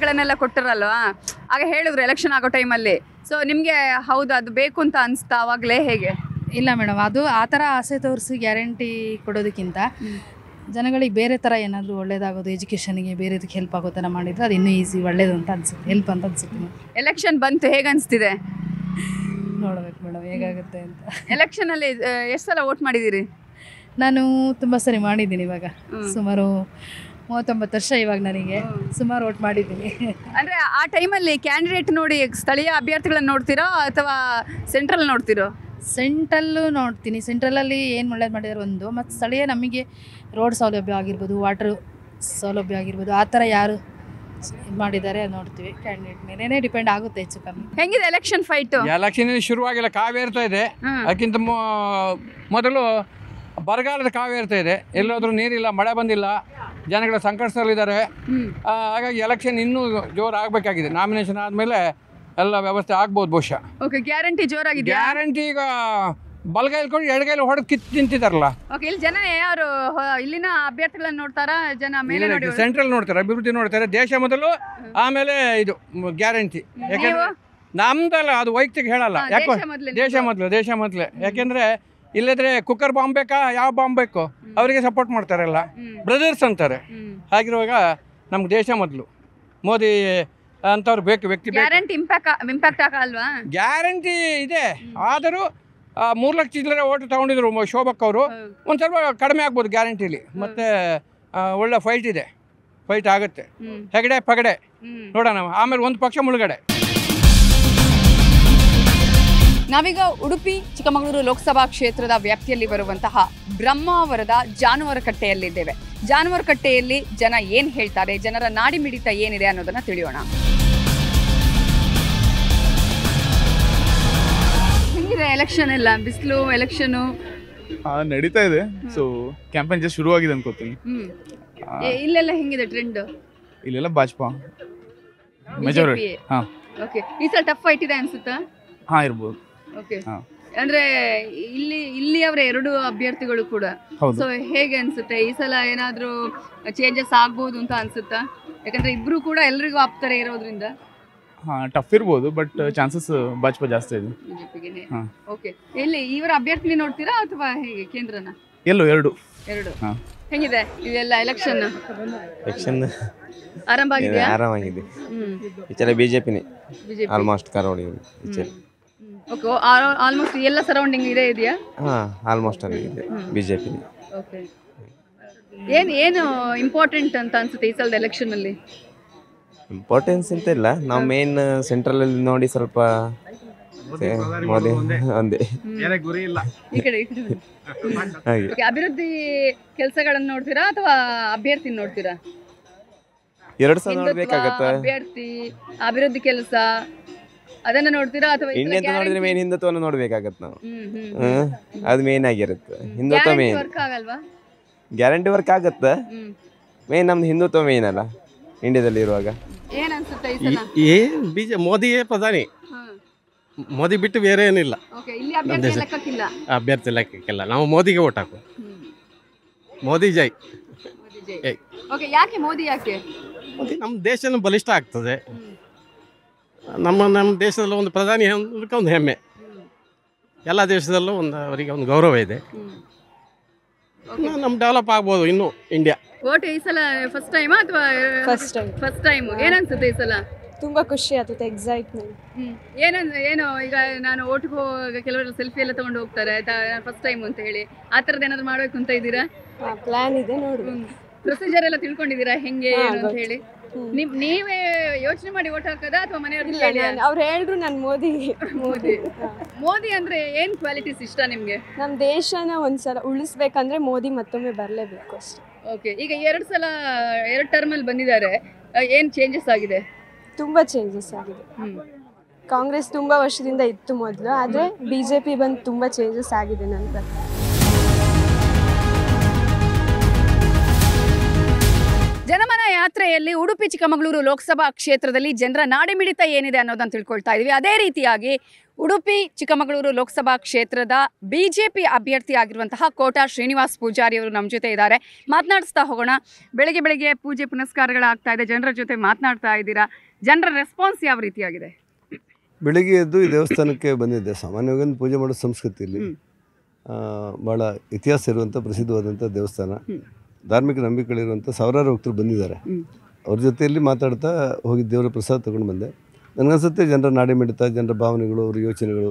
ಗ್ಯಾರಂಟಿಗಳನ್ನೆಲ್ಲ ಕೊಟ್ಟಿರಲ್ವಾ? ಆಗ ಹೇಳಿದ್ರು ಎಲೆಕ್ಷನ್ ಆಗೋ ಟೈಮಲ್ಲಿ ಸೊ ನಿಮಗೆ ಹೌದು ಅದು ಬೇಕು ಅಂತ ಅನಿಸ್ತಾ ಆವಾಗಲೇ ಹೇಗೆ? ಇಲ್ಲ ಮೇಡಮ್ ಅದು ಆ ಥರ ಆಸೆ ತೋರಿಸಿ ಗ್ಯಾರಂಟಿ ಕೊಡೋದಕ್ಕಿಂತ ಜನಗಳಿಗೆ ಬೇರೆ ಥರ ಏನಾದರೂ ಒಳ್ಳೇದಾಗೋದು ಎಜುಕೇಷನ್ಗೆ ಬೇರೆದಕ್ಕೆ ಹೆಲ್ಪ್ ಆಗೋ ಥರ ಮಾಡಿದರೆ ಅದು ಇನ್ನೂ ಈಸಿ ಒಳ್ಳೇದು ಅಂತ ಅನ್ಸುತ್ತೆ ಹೆಲ್ಪ್ ಅಂತ ಅನ್ಸುತ್ತೆ ಎಲೆಕ್ಷನ್ ಬಂತು ಹೇಗೆ ಅನಿಸ್ತಿದೆ? ನೋಡ್ಬೇಕು ಮೇಡಮ್ ಹೇಗಾಗುತ್ತೆ ಅಂತ. ಎಲೆಕ್ಷನಲ್ಲಿ ಎಷ್ಟು ಸಲ ವೋಟ್ ಮಾಡಿದ್ದೀರಿ? ನಾನು ತುಂಬ ಸರಿ ಮಾಡಿದ್ದೀನಿ ಇವಾಗ. ಸುಮಾರು ಮೂವತ್ತೊಂಬತ್ತು ವರ್ಷ ಇವಾಗ ನನಗೆ. ಸುಮಾರು ಓಟ್ ಮಾಡಿದ್ದೀನಿ. ಅಂದರೆ ಆ ಟೈಮಲ್ಲಿ ಕ್ಯಾಂಡಿಡೇಟ್ ನೋಡಿ ಸ್ಥಳೀಯ ಅಭ್ಯರ್ಥಿಗಳನ್ನು ನೋಡ್ತೀರೋ ಅಥವಾ ಸೆಂಟ್ರಲ್ ನೋಡ್ತೀರೋ? ಸೆಂಟ್ರಲ್ಲು ನೋಡ್ತೀನಿ. ಸೆಂಟ್ರಲಲ್ಲಿ ಏನು ಒಳ್ಳೇದು ಮಾಡಿದಾರೆ ಒಂದು ಮತ್ತು ಸ್ಥಳೀಯ ನಮಗೆ ರೋಡ್ ಸೌಲಭ್ಯ ಆಗಿರ್ಬೋದು ವಾಟ್ರ್ ಸೌಲಭ್ಯ ಆಗಿರ್ಬೋದು ಆ ಥರ ಯಾರು ಇದ್ ಮಾಡಿದ್ದಾರೆ ನೋಡ್ತೀವಿ. ಕ್ಯಾಂಡಿಡೇಟ್ ಮೇಲೇ ಡಿಪೆಂಡ್ ಆಗುತ್ತೆ ಹೆಚ್ಚು ಕಮ್ಮಿ. ಹೆಂಗಿದೆ ಎಲೆಕ್ಷನ್ ಫೈಟ್ ಎಲೆಕ್ಷನ್ ಶುರುವಾಗಿಲ್ಲ ಕಾವೇರ್ತಾ ಇದೆ. ಹ್ಮ್. ಅದಕ್ಕಿಂತ ಮೊ- ಮೊದಲು ಬರಗಾಲದ ಕಾವೇರ್ತಾ ಇದೆ. ಎಲ್ಲಾದರೂ ನೀರಿಲ್ಲ ಮಳೆ ಬಂದಿಲ್ಲ. ಜನಗಳ ಸಂಕಷ್ಟದಲ್ಲಿದ್ದಾರೆ. ಹಾಗಾಗಿ ಎಲೆಕ್ಷನ್ ಇನ್ನೂ ಜೋರು ಆಗಬೇಕಾಗಿದೆ ನಾಮಿನೇಷನ್ ಆದಮೇಲೆ ಎಲ್ಲ ವ್ಯವಸ್ಥೆ ಆಗ್ಬೋದು ಬಹುಶಃ. ಓಕೆ ಗ್ಯಾರಂಟಿ ಜೋರಾಗಿದೆ ಗ್ಯಾರಂಟಿ ಈಗ ಬಲಗೈಲಿ ಕೊಂಡು ಎಡಗೈಲಿ ಹೊಡೆದು ಕಿತ್ತು ನಿಂತಿದ್ದಾರಲ್ಲ. ಓಕೆ ಇಲ್ಲಿ ಜನ ಯಾರು ಇಲ್ಲಿನ ಅಭ್ಯರ್ಥಿಗಳನ್ನ ನೋಡ್ತಾರಾ? ಜನ ಮೇಲೆ ನೋಡಿ ಸೆಂಟ್ರಲ್ ನೋಡ್ತಾರೆ ಅಭಿವೃದ್ಧಿ ನೋಡ್ತಾರೆ. ದೇಶ ಮೊದಲು ಆಮೇಲೆ ಇದು ಗ್ಯಾರಂಟಿ ಯಾಕಂದ್ರೆ ನಮ್ದಲ್ಲ ಅದು ವೈಯಕ್ತಿಕ ಹೇಳಲ್ಲ. ಯಾಕೋ ದೇಶ ಮೊದಲು ದೇಶ ಮೊದಲು. ಯಾಕೆಂದ್ರೆ ಇಲ್ಲದ್ರೆ ಕುಕ್ಕರ್ ಬಾಂಬ್ ಬೇಕಾ? ಯಾವ ಬಾಂಬ್ ಬೇಕು? ಅವರಿಗೆ ಸಪೋರ್ಟ್ ಮಾಡ್ತಾರಲ್ಲ. ಬ್ರದರ್ಸ್ ಅಂತಾರೆ. ಹಾಗಿರುವಾಗ ನಮ್ಮ ದೇಶ ಮೊದಲು. ಮೋದಿ ಅಂತವ್ರು ಬೇಕು ವ್ಯಕ್ತಿ ಗ್ಯಾರಂಟಿ ಇಂಪ್ಯಾಕ್ಟ್ ಇಂಪ್ಯಾಕ್ಟ್ ಆಗಲ್ವಾ? ಗ್ಯಾರಂಟಿ ಇದೆ. ಆದರೂ ಮೂರು ಲಕ್ಷ ಚಿಲ್ಲರೆ ಓಟು ತಗೊಂಡಿದ್ರು ಶೋಭಕ್ ಅವರು. ಒಂದು ಸ್ವಲ್ಪ ಕಡಿಮೆ ಆಗ್ಬೋದು ಗ್ಯಾರಂಟಿಲಿ ಮತ್ತೆ ಒಳ್ಳೆ ಫೈಟ್ ಇದೆ. ಫೈಟ್ ಆಗುತ್ತೆ. ಹೆಗಡೆ ಪಗಡೆ. ನೋಡೋಣ. ಆಮೇಲೆ ಒಂದು ಪಕ್ಷ ಮುಳುಗಡೆ. ನಾವೀಗ ಉಡುಪಿ ಚಿಕ್ಕಮಗಳೂರು ಲೋಕಸಭಾ ಕ್ಷೇತ್ರದ ವ್ಯಾಪ್ತಿಯಲ್ಲಿ ಬರುವಂತಹ ಬ್ರಹ್ಮಾವರದ ಜಾನುವಾರುಕಟ್ಟೆಯಲ್ಲಿದ್ದೇವೆ ಜಾನುವಾರುಕಟ್ಟೆಯಲ್ಲಿ ಜನ ಏನ್ ಹೇಳ್ತಾರೆ ಜನರ ನಾಡಿ ಮಿಡಿತ ಏನಿದೆ ಅನ್ನೋದನ್ನ ತಿಳಿಯೋಣ. ಹೆಂಗಿದೆ ಎಲೆಕ್ಷನ್ ಎಲ್ಲ? ಬಿಸಿಲು ಎಲೆಕ್ಷನು ನಡೀತಾ ಇದೆ. ಸೊ ಕ್ಯಾಂಪೇನ್ ಜಸ್ಟ್ ಶುರುವಾಗಿದೆ ಅನ್ಕೋತೀನಿ. ಇಲ್ಲೆಲ್ಲ ಹೆಂಗಿದೆ ಟ್ರೆಂಡ್ ಇಲ್ಲೆಲ್ಲ ಭಾಜಪಾ. ಮೆಜಾರಿಟಿ ಹಾ. ಓಕೆ ಈ ಸಲ ಟಫ್ ಫೈಟ್ ಇದೆ ಅನ್ಸುತ್ತಾ? ಹಾ ಇರ್ಬೋದು. ಅಂದ್ರೆ ಇಲ್ಲಿ ಇಲ್ಲಿ ಅವರ ಎರಡು ಅಭ್ಯರ್ಥಿಗಳು ಕೂಡ. ಸೊ ಹೇಗೆ ಅನ್ಸುತ್ತೆ? ಈ ಸಲ ಏನಾದ್ರೂ ಚೇಂಜಸ್ ಆಗ್ಬಹುದು ಅಂತ ಅನ್ಸುತ್ತಾ? ಯಾಕಂದ್ರೆ ಇಬ್ರು ಕೂಡ ಎಲ್ರಿಗೂ ಆಪ್ತಾರೆ ಇರೋದ್ರಿಂದ. ಹಾಂ ಟಫ್ ಇರ್ಬೋದು ಬಟ್ ಚಾನ್ಸಸ್ ಭಾಜಪಾ ಜಾಸ್ತಿ ಇದೆ. ಬಿಜೆಪಿಗೆ ಓಕೆ ಎಲ್ಲಿ ಇವರ ಅಭ್ಯರ್ಥಿ ನೋಡ್ತೀರಾ ಅಥವಾ ಹೇಗೆ? ಕೇಂದ್ರನ? ಎಲ್ಲೋ ಎರಡು. ಎರಡು. ಹೆಂಗಿದೆ ಇದೆಲ್ಲ ಎಲೆಕ್ಷನ್ ಎಲೆಕ್ಷನ್ ಆರಂಭ ಆಗಿದೆ ಆರಾಮಾಗಿದೆ. ಆಗಿದೆ ಈಚೆಲ್ಲ ಬಿ ಜೆ ಪಿನೇ ಬಿಜೆಪಿ. ಆಲ್ಮೋಸ್ಟ್ ಕರಾವಳಿ ಈಚೆ ಓಕೆ ಆಲ್ಮೋಸ್ಟ್ ಎಲ್ಲ ಸರೌಂಡಿಂಗ್ ಇದೆ ಇದೆಯಾ? ಹಾಂ ಆಲ್ಮೋಸ್ಟ್ ಅಲ್ಲಿ ಇದೆ ಬಿ ಜೆ ಪಿನೇ ಓಕೆ ಏನು ಏನು ಇಂಪಾರ್ಟೆಂಟ್ ಅಂತ ಅನ್ಸುತ್ತೆ ಈ ಸಲದ ಎಲೆಕ್ಷನ್ ಅಲ್ಲಿ? ಇಂಪಾರ್ಟೆನ್ಸ್ ಅಂತ ಇಲ್ಲ. ನಾವು ಮೇನ್ ಸೆಂಟ್ರಲಲ್ಲಿ ನೋಡಿ ಸ್ವಲ್ಪ ಸೇ- ಮೋದಿ ಒಂದೇ. ಗುರಿ ಇಲ್ಲ. ಈ ಕಡೆ ಈ ಕಡೆ ಬನ್ನಿ. ಹಾಗೆ. Okay, ಅಭಿವೃದ್ಧಿ ಕೆಲಸಗಳನ್ನು ನೋಡ್ತೀರಾ ಅಥವಾ ಅಭ್ಯರ್ಥಿ ನೋಡ್ತೀರಾ? ಎರಡು ಸಲ ಹಿಂದುತ್ವ, ನೋಡ್ಬೇಕಾಗತ್ತೆ. ಅಭ್ಯರ್ಥಿ ಅಭಿವೃದ್ಧಿ ಕೆಲಸ. ಅದನ್ನ ನೋಡ್ತೀರಾ ಅಥವಾ ಇಂಡಿಯಾ ಅಂತ ನೋಡಿದ್ರೆ ಮೇನ್ ಹಿಂದುತ್ವನ ನೋಡ್ಬೇಕಾಗತ್ತೆ ನಾವು. ಹ್ಮ್ ಹ್ಮ್ ಅದು ಮೇನ್ ಆಗಿರುತ್ತೆ. ಹಿಂದುತ್ವ ಮೇನ್ ವರ್ಕ್ ಆಗಲ್ವಾ? ಗ್ಯಾರಂಟಿ ವರ್ಕ್ ಆಗುತ್ತೆ. ಹ್ಮ್. ಮೇನ್ ನಮ್ದು ಹಿಂದುತ್ವ ಮೇನ್ ಅಲ್ಲ ಇಂಡಿಯಾದಲ್ಲಿ ಇರುವಾಗ. ಏನ್ ಅನ್ಸುತ್ತೆ ಈ ಸಲ? ಏನ್ ಬೀಜ? ಮೋದಿಯೇ ಪ್ರಧಾನಿ. ಮೋದಿ ಬಿಟ್ಟು ಬೇರೆ ಏನಿಲ್ಲ. ಓಕೆ ಇಲ್ಲಿ ಅಭ್ಯರ್ಥಿ ದೇಶ. ಲೆಕ್ಕಕ್ಕಿಲ್ಲ. ಅಭ್ಯರ್ಥಿ ಲೆಕ್ಕಕ್ಕಿಲ್ಲ. ನಾವು ಮೋದಿಗೆ ಓಟ್ ಹಾಕು ಹ್ಮ್. ಮೋದಿ ಜೈ. ಮೋದಿ ಜೈ. ಜೈ. ಓಕೆ ಯಾಕೆ ಮೋದಿ ಯಾಕೆ? ಮೋದಿ ನಮ್ಮ ದೇಶನ ಬಲಿಷ್ಠ ಆಗ್ತದೆ. ನಮ್ಮ ನಮ್ಮ ದೇಶದಲ್ಲೂ ಒಂದು ಪ್ರಧಾನಿ ಅನ್ನೋದಕ್ಕೆ ಒಂದು ಹೆಮ್ಮೆ. ಎಲ್ಲ ದೇಶದಲ್ಲೂ ಒಂದು ಅವರಿಗೆ ಒಂದು ಗೌರವ ಇದೆ. ನಮ್ಮ ಡೆವಲಪ್ ಆಗ್ಬೋದು ಇನ್ನೂ ಇಂಡಿಯಾ ಓಟ್ ಈ ಸಲ ಫಸ್ಟ್ ಟೈಮ್ ಅಥವಾ ಫಸ್ಟ್ ಟೈಮ್ ಫಸ್ಟ್ ಟೈಮ್ ಏನನ್ಸುತ್ತೆ ಈ ಸಲ? ತುಂಬಾ ಖುಷಿ ಆಗ್ತದೆ ಎಕ್ಸೈಟ್ಮೆಂಟ್ ಏನಂದ್ರೆ ಏನು ಈಗ ನಾನು ಓಟ್ಗೆ ಹೋಗುವಾಗ ಕೆಲವರು ಸೆಲ್ಫಿ ಎಲ್ಲ ತಗೊಂಡು ಹೋಗ್ತಾರೆ ಫಸ್ಟ್ ಟೈಮ್ ಅಂತ ಹೇಳಿ. ಆ ಥರದ್ದು ಏನಾದ್ರು ಮಾಡ್ಬೇಕು ಅಂತ ಇದ್ದೀರಾ? ಪ್ಲಾನ್ ಇದೆ ನೋಡ್ಬೇಕು ಪ್ರೊಸೀಜರ್ ಎಲ್ಲ ತಿಳ್ಕೊಂಡಿದ್ದೀರಾ? ಹೆಂಗೆ ಏನು ಅಂತ ಹೇಳಿ. ನಿಮ್ ನೀವೇ ಯೋಚನೆ ಮಾಡಿ ಓಟ್ ಹಾಕದ ಅಥವಾ ಮನೆಯವ್ರಿಗೆ ಅವ್ರು ಹೇಳಿದ್ರು ನಾನು ಮೋದಿ. ಮೋದಿ. ಮೋದಿ ಅಂದ್ರೆ ಏನ್ ಕ್ವಾಲಿಟೀಸ್ ಇಷ್ಟ ನಿಮ್ಗೆ? ನಮ್ಮ ದೇಶನ ಒಂದ್ಸಲ ಉಳಿಸ್ಬೇಕಂದ್ರೆ ಮೋದಿ ಮತ್ತೊಮ್ಮೆ ಬರಲೇಬೇಕು ಅಷ್ಟೇ. ಓಕೆ ಈಗ ಎರಡು ಸಲ ಎರಡು ಟರ್ಮ್ ಅಲ್ಲಿ ಬಂದಿದ್ದಾರೆ. ಏನ್ ಚೇಂಜಸ್ ಆಗಿದೆ? ತುಂಬಾ ಚೇಂಜಸ್ ಆಗಿದೆ. ಕಾಂಗ್ರೆಸ್ ತುಂಬಾ ವರ್ಷದಿಂದ ಇತ್ತು ಮೊದಲು ಆದ್ರೆ ಬಿಜೆಪಿ ಬಂದು ತುಂಬಾ ಚೇಂಜಸ್ ಆಗಿದೆ ನಂತರ ಜನಮನ ಯಾತ್ರೆಯಲ್ಲಿ ಉಡುಪಿ ಚಿಕ್ಕಮಗಳೂರು ಲೋಕಸಭಾ ಕ್ಷೇತ್ರದಲ್ಲಿ ಜನರ ನಾಡಿಮಿಡಿತ ಏನಿದೆ ಅನ್ನೋದನ್ನು ತಿಳ್ಕೊಳ್ತಾ ಇದ್ದೀವಿ ಅದೇ ರೀತಿಯಾಗಿ ಉಡುಪಿ ಚಿಕ್ಕಮಗಳೂರು ಲೋಕಸಭಾ ಕ್ಷೇತ್ರದ ಬಿಜೆಪಿ ಅಭ್ಯರ್ಥಿ ಆಗಿರುವಂತಹ ಕೋಟಾ ಶ್ರೀನಿವಾಸ್ ಪೂಜಾರಿ ಅವರು ನಮ್ಮ ಜೊತೆ ಇದ್ದಾರೆ. ಮಾತನಾಡಿಸ್ತಾ ಹೋಗೋಣ. ಬೆಳಗ್ಗೆ ಬೆಳಗ್ಗೆ ಪೂಜೆ ಪುನಸ್ಕಾರಗಳಾಗ್ತಾ ಇದೆ. ಜನರ ಜೊತೆ ಮಾತನಾಡ್ತಾ ಇದ್ದೀರಾ? ಜನರ ರೆಸ್ಪಾನ್ಸ್ ಯಾವ ರೀತಿಯಾಗಿದೆ? ಬೆಳಿಗ್ಗೆ ಎದ್ದು ಈ ದೇವಸ್ಥಾನಕ್ಕೆ ಬಂದಿದ್ದೆ. ಸಾಮಾನ್ಯವಾಗಿ ಒಂದು ಪೂಜೆ ಮಾಡೋ ಸಂಸ್ಕೃತಿ ಇಲ್ಲಿ ಹ್ಮ್. ಭಾಳ ಇತಿಹಾಸ ಇರುವಂಥ ಪ್ರಸಿದ್ಧವಾದಂಥ ದೇವಸ್ಥಾನ. ಧಾರ್ಮಿಕ ನಂಬಿಕೆಗಳಿರುವಂಥ ಸಾವಿರಾರು ಭಕ್ತರು ಬಂದಿದ್ದಾರೆ. ಅವ್ರ ಜೊತೆಯಲ್ಲಿ ಮಾತಾಡ್ತಾ ಹೋಗಿ ದೇವರ ಪ್ರಸಾದ ತೊಗೊಂಡು ಬಂದೆ. ನನಗನ್ಸುತ್ತೆ ಜನರ ನಾಡಿ ಮಿಡಿತ ಜನರ ಭಾವನೆಗಳು ಅವ್ರ ಯೋಚನೆಗಳು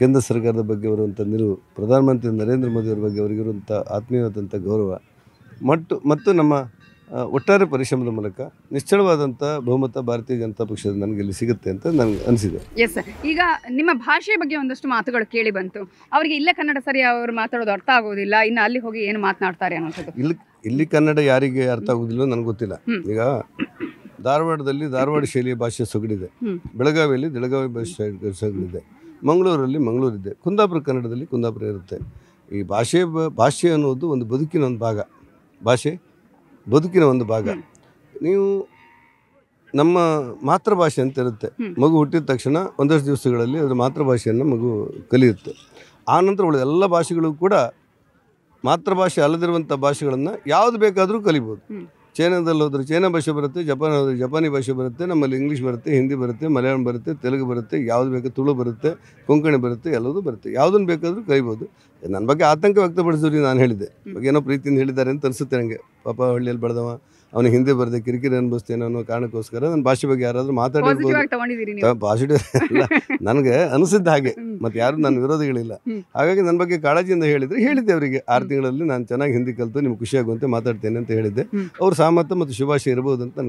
ಕೇಂದ್ರ ಸರ್ಕಾರದ ಬಗ್ಗೆ ಬರುವಂಥ ನಿಲುವು ಪ್ರಧಾನಮಂತ್ರಿ ನರೇಂದ್ರ ಮೋದಿಯವ್ರ ಬಗ್ಗೆ ಅವರಿಗಿರುವಂಥ ಆತ್ಮೀಯವಾದಂಥ ಗೌರವ ಮತ್ತು ಮತ್ತು ನಮ್ಮ ಒಟ್ಟಾರೆ ಪರಿಶ್ರಮದ ಮೂಲಕ ನಿಶ್ಚಳವಾದಂಥ ಬಹುಮತ ಭಾರತೀಯ ಜನತಾ ಪಕ್ಷದ ನನಗೆ ಇಲ್ಲಿ ಸಿಗುತ್ತೆ ಅಂತ ನನಗೆ ಅನಿಸಿದೆ. ಎಸ್ ಈಗ ನಿಮ್ಮ ಭಾಷೆ ಬಗ್ಗೆ ಒಂದಷ್ಟು ಮಾತುಗಳು ಕೇಳಿ ಬಂತು. ಅವರಿಗೆ ಇಲ್ಲೇ ಕನ್ನಡ ಸರಿ ಅವರು ಮಾತಾಡೋದು ಅರ್ಥ ಆಗೋದಿಲ್ಲ ಇನ್ನು ಅಲ್ಲಿ ಹೋಗಿ ಏನು ಮಾತನಾಡ್ತಾರೆ ಅನ್ನೋದು ಇಲ್ಲಿ ಇಲ್ಲಿ ಕನ್ನಡ ಯಾರಿಗೆ ಅರ್ಥ ಆಗುದಿಲ್ಲ ನನಗೆ ಗೊತ್ತಿಲ್ಲ. ಈಗ ಧಾರವಾಡದಲ್ಲಿ ಧಾರವಾಡ ಶೈಲಿಯ ಭಾಷೆ ಸೊಗಡಿದೆ. ಬೆಳಗಾವಿಯಲ್ಲಿ ಬೆಳಗಾವಿ ಭಾಷೆ ಸೊಗಡಿದೆ. ಮಂಗಳೂರಲ್ಲಿ ಮಂಗಳೂರಿದೆ. ಕುಂದಾಪುರ ಕನ್ನಡದಲ್ಲಿ ಕುಂದಾಪುರ ಇರುತ್ತೆ. ಈ ಭಾಷೆ ಭಾಷೆ ಅನ್ನೋದು ಒಂದು ಬದುಕಿನ ಒಂದು ಭಾಗ. ಭಾಷೆ ಬದುಕಿನ ಒಂದು ಭಾಗ. ನೀವು ನಮ್ಮ ಮಾತೃಭಾಷೆ ಅಂತ ಇರುತ್ತೆ. ಮಗು ಹುಟ್ಟಿದ ತಕ್ಷಣ ಒಂದಷ್ಟು ದಿವಸಗಳಲ್ಲಿ ಅದರ ಮಾತೃಭಾಷೆಯನ್ನು ಮಗು ಕಲಿಯುತ್ತೆ. ಆನಂತರ ನಂತರ ಉಳಿದ ಎಲ್ಲ ಭಾಷೆಗಳು ಕೂಡ ಮಾತೃಭಾಷೆ ಅಲ್ಲದಿರುವಂಥ ಭಾಷೆಗಳನ್ನು ಯಾವುದು ಬೇಕಾದರೂ ಕಲಿಬೋದು. ಚೈನಾದಲ್ಲಿ ಹೋದರೆ ಚೈನಾ ಭಾಷೆ ಬರುತ್ತೆ ಜಪಾನ್ ಹೋದರೆ ಜಪಾನಿ ಭಾಷೆ ಬರುತ್ತೆ ನಮ್ಮಲ್ಲಿ ಇಂಗ್ಲೀಷ್ ಬರುತ್ತೆ ಹಿಂದಿ ಬರುತ್ತೆ ಮಲಯಾಳಂ ಬರುತ್ತೆ ತೆಲುಗು ಬರುತ್ತೆ ಯಾವುದು ಬೇಕು ತುಳು ಬರುತ್ತೆ ಕೊಂಕಣಿ ಬರುತ್ತೆ ಎಲ್ಲದೂ ಬರುತ್ತೆ. ಯಾವುದನ್ನು ಬೇಕಾದರೂ ಕಲಿಬೋದು. ನನ್ನ ಬಗ್ಗೆ ಆತಂಕ ವ್ಯಕ್ತಪಡಿಸಿದ್ರಿ ನಾನು ಹೇಳಿದೆ ಬಗ್ಗೆ ಏನೋ ಪ್ರೀತಿಯಿಂದ ಹೇಳಿದ್ದಾರೆ ಅಂತ ಅನಿಸುತ್ತೆ ನನಗೆ ಪಾಪ ಹಳ್ಳಿಯಲ್ಲಿ ಬೆಳೆದವ ಅವನಿಗೆ ಹಿಂದೆ ಬರದೆ ಕಿರಿಕಿರಿ ಅನ್ಭವಿಸ್ತೇನೆ ಅನ್ನೋ ಕಾರಣಕ್ಕೋಸ್ಕರ ನನ್ನ ಭಾಷೆ ಬಗ್ಗೆ ಯಾರಾದರೂ ಮಾತಾಡಿರ್ಬೋದು ಪಾಸಿಟಿವ್ ಅಲ್ಲ. ನನಗೆ ಅನಿಸಿದ್ದ ಹಾಗೆ. ಮತ್ತು ಯಾರು ನನ್ನ ವಿರೋಧಿಗಳಿಲ್ಲ. ಹಾಗಾಗಿ ನನ್ನ ಬಗ್ಗೆ ಕಾಳಜಿಯಿಂದ ಹೇಳಿದ್ರೆ ಹೇಳಿದ್ದೆ ಅವರಿಗೆ. ಆರು ತಿಂಗಳಲ್ಲಿ ನಾನು ಚೆನ್ನಾಗಿ ಹಿಂದಿ ಕಲಿತು ನಿಮ್ಗೆ ಖುಷಿಯಾಗುವಂತೆ ಮಾತಾಡ್ತೇನೆ ಅಂತ ಹೇಳಿದ್ದೆ. ಅವ್ರ ಸಾಮರ್ಥ್ಯ ಮತ್ತು ಶುಭಾಶಯ ಇರ್ಬೋದು ಅಂತ ನನಗೆ